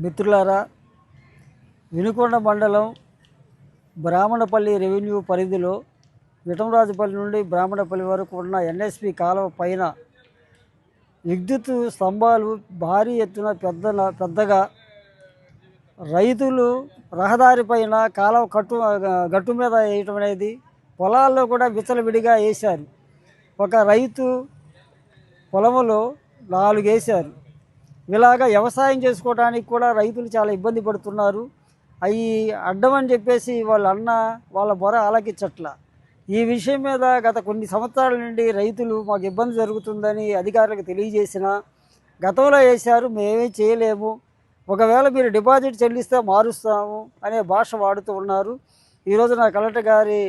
మిత్రులారా వినుకొండ మండలం బ్రాహ్మణపల్లి రెవెన్యూ పరిధిలో విటంరాజుపల్లి నుండి బ్రాహ్మణపల్లి వరకు ఉన్న ఎన్ఎస్పి కాలువ పైన విద్యుత్ స్తంభాలు భారీ ఎత్తున పెద్ద పెద్దగా రైతులు రహదారి పైన కాలువ కట్టు గట్టు మీద వేయటం అనేది పొలాల్లో కూడా విచ్చలవిడిగా వేశారు. ఒక రైతు పొలంలో నాలుగు వేశారు ఇలాగ వ్యవసాయం చేసుకోవడానికి కూడా రైతులు చాలా ఇబ్బంది పడుతున్నారు. అవి అడ్డం అని చెప్పేసి వాళ్ళ అన్న వాళ్ళ బొర ఆలకించట్ల. ఈ విషయం మీద గత కొన్ని సంవత్సరాల నుండి రైతులు మాకు ఇబ్బంది జరుగుతుందని అధికారులకు తెలియజేసిన గతంలో వేశారు మేమే చేయలేము. ఒకవేళ మీరు డిపాజిట్ చెల్లిస్తే మారుస్తాము అనే భాష వాడుతూ ఉన్నారు. ఈరోజు నా కలెక్టర్ గారి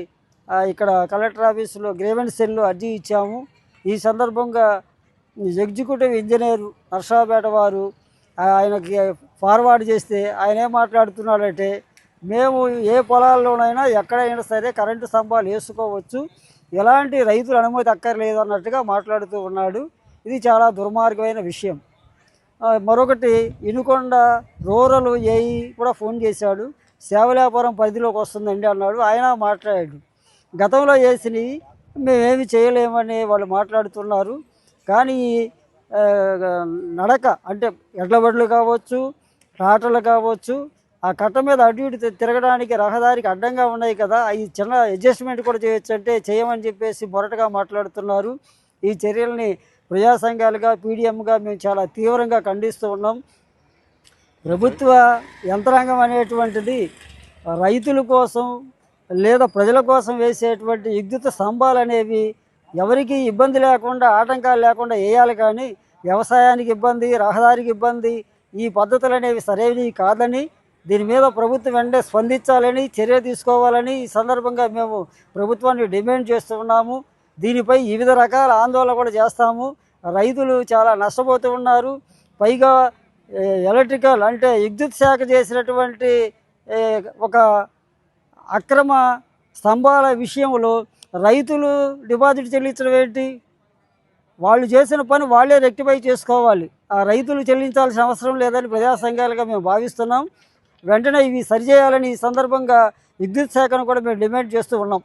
ఇక్కడ కలెక్టర్ ఆఫీసులో గ్రేవెన్స్ సెల్లో అర్జీ ఇచ్చాము. ఈ సందర్భంగా ఎగ్జిక్యూటివ్ ఇంజనీర్ నర్సాపేట వారు ఆయనకి ఫార్వర్డ్ చేస్తే ఆయన ఏం మాట్లాడుతున్నాడంటే మేము ఏ పొలాల్లోనైనా ఎక్కడైనా సరే కరెంటు స్తంభాలు వేసుకోవచ్చు. ఎలాంటి రైతుల అనుమతి అక్కర్లేదు అన్నట్టుగా మాట్లాడుతూ ఉన్నాడు. ఇది చాలా దుర్మార్గమైన విషయం. మరొకటి ఇనుకొండ రూరల్ ఏఈ కూడా ఫోన్ చేశాడు. సేవలాపురం పరిధిలోకి వస్తుందండి అన్నాడు. ఆయన మాట్లాడాడు. గతంలో చేసినవి మేమేమి చేయలేమని వాళ్ళు మాట్లాడుతున్నారు. కానీ నడక అంటే ఎడ్లబడ్లు కావచ్చు రాటలు కావచ్చు ఆ కట్ట మీద అటు ఇటు తిరగడానికి రహదారికి అడ్డంగా ఉన్నాయి కదా ఈ చిన్న అడ్జస్ట్మెంట్ కూడా చేయొచ్చు అంటే చేయమని చెప్పేసి మొరటగా మాట్లాడుతున్నారు. ఈ చర్యల్ని ప్రజా సంఘాలుగా పీడిఎంగా మేము చాలా తీవ్రంగా ఖండిస్తూ ఉన్నాం. ప్రభుత్వ యంత్రాంగం అనేటువంటిది రైతుల కోసం లేదా ప్రజల కోసం వేసేటువంటి విద్యుత్ స్తంభాలు అనేవి ఎవరికి ఇబ్బంది లేకుండా ఆటంకాలు లేకుండా వేయాలి కానీ వ్యవసాయానికి ఇబ్బంది రహదారికి ఇబ్బంది ఈ పద్ధతులు అనేవి సరైనవి కాదని దీని మీద ప్రభుత్వం వెంటనే స్పందించాలని చర్య తీసుకోవాలని ఈ సందర్భంగా మేము ప్రభుత్వాన్ని డిమాండ్ చేస్తున్నాము దీనిపై వివిధ రకాల ఆందోళన కూడా చేస్తాము. రైతులు చాలా నష్టపోతూ ఉన్నారు. పైగా ఎలక్ట్రికల్ అంటే విద్యుత్ శాఖ చేసినటువంటి ఒక అక్రమ స్తంభాల విషయంలో రైతులు డిపాజిట్ చెల్లించడం ఏంటి? వాళ్ళు చేసిన పని వాళ్ళే రెక్టిఫై చేసుకోవాలి. ఆ రైతులు చెల్లించాల్సిన అవసరం లేదని ప్రజా సంఘాలుగా మేము భావిస్తున్నాం. వెంటనే ఇవి సరిచేయాలని ఈ సందర్భంగా విద్యుత్ శాఖను కూడా మేము డిమాండ్ చేస్తూ ఉన్నాం.